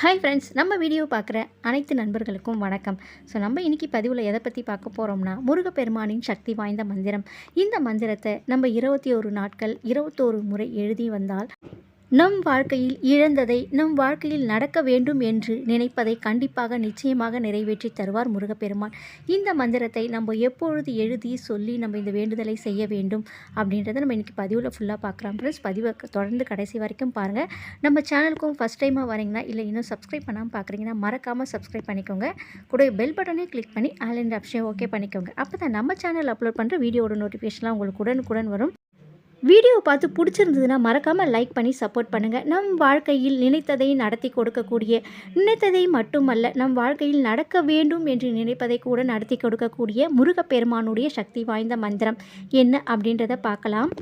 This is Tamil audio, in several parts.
ஹாய் ஃப்ரெண்ட்ஸ் நம்ம வீடியோ பார்க்குற அனைத்து நண்பர்களுக்கும் வணக்கம். ஸோ நம்ம இன்னைக்கு பதிவில் எதை பற்றி பார்க்க போகிறோம்னா முருகப்பெருமானின் சக்தி வாய்ந்த மந்திரம். இந்த மந்திரத்தை நம்ம இருபத்தி ஒரு நாட்கள் இருபத்தோரு முறை எழுதி வந்தால் நம் வாழ்க்கையில் இழந்ததை நம் வாழ்க்கையில் நடக்க வேண்டும் என்று நினைப்பதை கண்டிப்பாக நிச்சயமாக நிறைவேற்றி தருவார் முருகப்பெருமான். இந்த மந்திரத்தை நம்ம எப்பொழுது எழுதி சொல்லி நம்ம இந்த வேண்டுதலை செய்ய வேண்டும் அப்படின்றத நம்ம இன்றைக்கி பதிவில் ஃபுல்லாக பார்க்குறோம். ஃப்ரெண்ட்ஸ் பதிவை தொடர்ந்து கடைசி வரைக்கும் பாருங்கள் நம்ம சேனலுக்கும் ஃபஸ்ட் டைமாக வரீங்கன்னா இல்லை இன்னும் சப்ஸ்கிரைப் பண்ணாமல் பார்க்குறீங்கன்னா மறக்காமல் சப்ஸ்கிரைப் பண்ணிக்கோங்க. கூட பெல் பட்டனே கிளிக் பண்ணி ஆல் அண்ட் ஆப்ஷன் ஓகே பண்ணிக்கோங்க. அப்போ தான் நம்ம சேனல் அப்லோட் பண்ணுற வீடியோட நோட்டிஃபிகேஷன்லாம் உங்களுக்கு உடனுக்குடன் வரும். வீடியோ பார்த்து பிடிச்சிருந்ததுன்னா மறக்காமல் லைக் பண்ணி சப்போர்ட் பண்ணுங்கள் நம் வாழ்க்கையில் நினைத்ததை நடத்தி கொடுக்கக்கூடிய நினைத்ததை மட்டுமல்ல நம் வாழ்க்கையில் நடக்க வேண்டும் என்று நினைப்பதை கூட நடத்தி கொடுக்கக்கூடிய முருகப்பெருமானுடைய சக்தி வாய்ந்த மந்திரம் என்ன அப்படின்றத பார்க்கலாம்.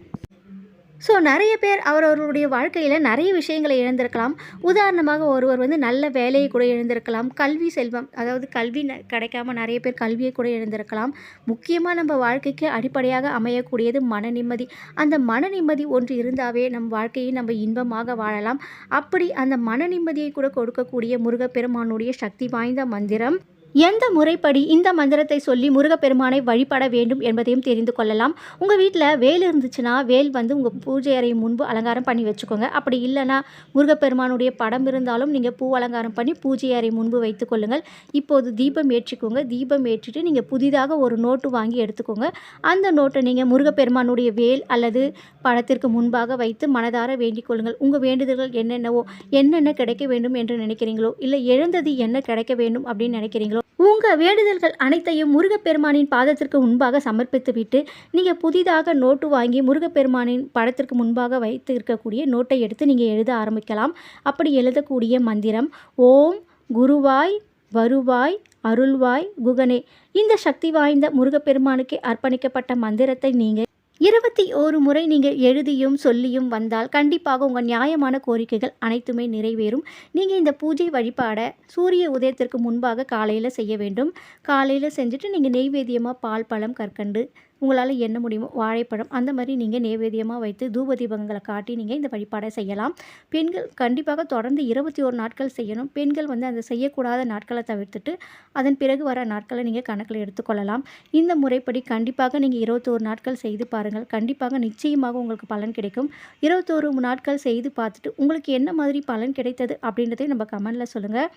ஸோ நிறைய பேர் அவரவர்களுடைய வாழ்க்கையில் நிறைய விஷயங்களை இழந்திருக்கலாம். உதாரணமாக ஒருவர் வந்து நல்ல வேலையை கூட இழந்திருக்கலாம். கல்வி செல்வம் அதாவது கல்வி ந- கிடைக்காம நிறைய பேர் கல்வியை கூட இழந்திருக்கலாம். முக்கியமாக நம்ம வாழ்க்கைக்கு அடிப்படையாக அமையக்கூடியது மன நிம்மதி. அந்த மன நிம்மதி ஒன்று இருந்தாவே நம் வாழ்க்கையை நம்ம இன்பமாக வாழலாம். அப்படி அந்த மன நிம்மதியை கூட கொடுக்கக்கூடிய முருகப்பெருமானுடைய சக்தி வாய்ந்த மந்திரம் எந்த முறைப்படி இந்த மந்திரத்தை சொல்லி முருகப்பெருமானை வழிபட வேண்டும் என்பதையும் தெரிந்து கொள்ளலாம். உங்கள் வீட்டில் வேல் இருந்துச்சுன்னா வேல் வந்து உங்கள் பூஜை அறை முன்பு அலங்காரம் பண்ணி வச்சுக்கோங்க. அப்படி இல்லைன்னா முருகப்பெருமானுடைய படம் இருந்தாலும் நீங்கள் பூ அலங்காரம் பண்ணி பூஜை அறை முன்பு வைத்துக்கொள்ளுங்கள் இப்போது தீபம் ஏற்றிக்கோங்க. தீபம் ஏற்றிட்டு நீங்கள் புதிதாக ஒரு நோட்டு வாங்கி எடுத்துக்கோங்க. அந்த நோட்டை நீங்கள் முருகப்பெருமானுடைய வேல் அல்லது படத்திற்கு முன்பாக வைத்து மனதார வேண்டிக் கொள்ளுங்கள். உங்கள் வேண்டுதல்கள் என்னென்னவோ என்னென்ன கிடைக்க வேண்டும் என்று நினைக்கிறீங்களோ இல்லை எழுந்தது என்ன கிடைக்க வேண்டும் அப்படின்னு நினைக்கிறீங்களோ உங்கள் வேண்டுதல்கள் அனைத்தையும் முருகப்பெருமானின் பாதத்திற்கு முன்பாக சமர்ப்பித்துவிட்டு நீங்கள் புதிதாக நோட்டு வாங்கி முருகப்பெருமானின் படத்திற்கு முன்பாக வைத்து இருக்கக்கூடிய நோட்டை எடுத்து நீங்கள் எழுத ஆரம்பிக்கலாம். அப்படி எழுதக்கூடிய மந்திரம் ஓம் குருவாய் வருவாய் அருள்வாய் குகனே. இந்த சக்தி வாய்ந்த முருகப்பெருமானுக்கு அர்ப்பணிக்கப்பட்ட மந்திரத்தை நீங்கள் இருபத்தி ஓரு முறை நீங்கள் எழுதியும் சொல்லியும் வந்தால் கண்டிப்பாக உங்கள் நியாயமான கோரிக்கைகள் அனைத்துமே நிறைவேறும். நீங்கள் இந்த பூஜை வழிபாடை சூரிய உதயத்திற்கு முன்பாக காலையில் செய்ய வேண்டும். காலையில் செஞ்சுட்டு நீங்கள் நெய்வேத்தியமாக பால் பழம் கற்கண்டு உங்களால் என்ன முடியுமோ வாழைப்பழம் அந்த மாதிரி நீங்கள் நெய்வேத்தியமாக வைத்து தூப தீபங்களை காட்டி நீங்கள் இந்த வழிபாடை செய்யலாம். பெண்கள் கண்டிப்பாக தொடர்ந்து இருபத்தி ஒரு நாட்கள் செய்யணும். பெண்கள் வந்து அந்த செய்யக்கூடாத நாட்களை தவிர்த்துட்டு அதன் பிறகு வர நாட்களை நீங்கள் கணக்கில் எடுத்துக்கொள்ளலாம். இந்த முறைப்படி கண்டிப்பாக நீங்கள் இருபத்தோரு நாட்கள் செய்து பாருங்கள். கண்டிப்பாக நிச்சயமாக உங்களுக்கு பலன் கிடைக்கும். இருபத்தோரு நாட்கள் செய்து பார்த்துட்டு உங்களுக்கு என்ன மாதிரி பலன் கிடைத்தது அப்படின்றதையும் நம்ம கமெண்டில் சொல்லுங்கள்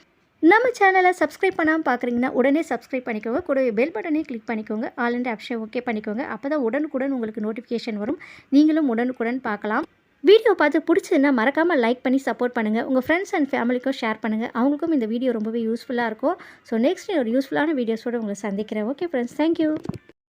நம்ம சேனலை சப்ஸ்கிரைப் பண்ணாமல் பார்க்குறீங்கன்னா உடனே சப்ஸ்கிரைப் பண்ணிக்கோங்க. கூடவே பெல் பட்டனையும் கிளிக் பண்ணிக்கோங்க. ஆல் அண்ட் ஆப்ஷன் ஓகே பண்ணிக்கோங்க. அப்போ தான் உடனுக்குடன் உங்களுக்கு நோட்டிஃபிகேஷன் வரும். நீங்களும் உடனுக்குடன் பார்க்கலாம். வீடியோ பார்த்து பிடிச்சதுன்னா மறக்காமல் லைக் பண்ணி சப்போர்ட் பண்ணுங்கள் உங்கள் ஃப்ரெண்ட்ஸ் அண்ட் ஃபேமிலிக்கும் ஷேர் பண்ணுங்கள் அவங்களுக்கும் இந்த வீடியோ ரொம்பவே யூஸ்ஃபுல்லாக இருக்கும். ஸோ நெக்ஸ்ட் ஒரு யூஸ்ஃபுல்லான வீடியோஸோடு உங்களை சந்திக்கிறேன். Okay friends thank you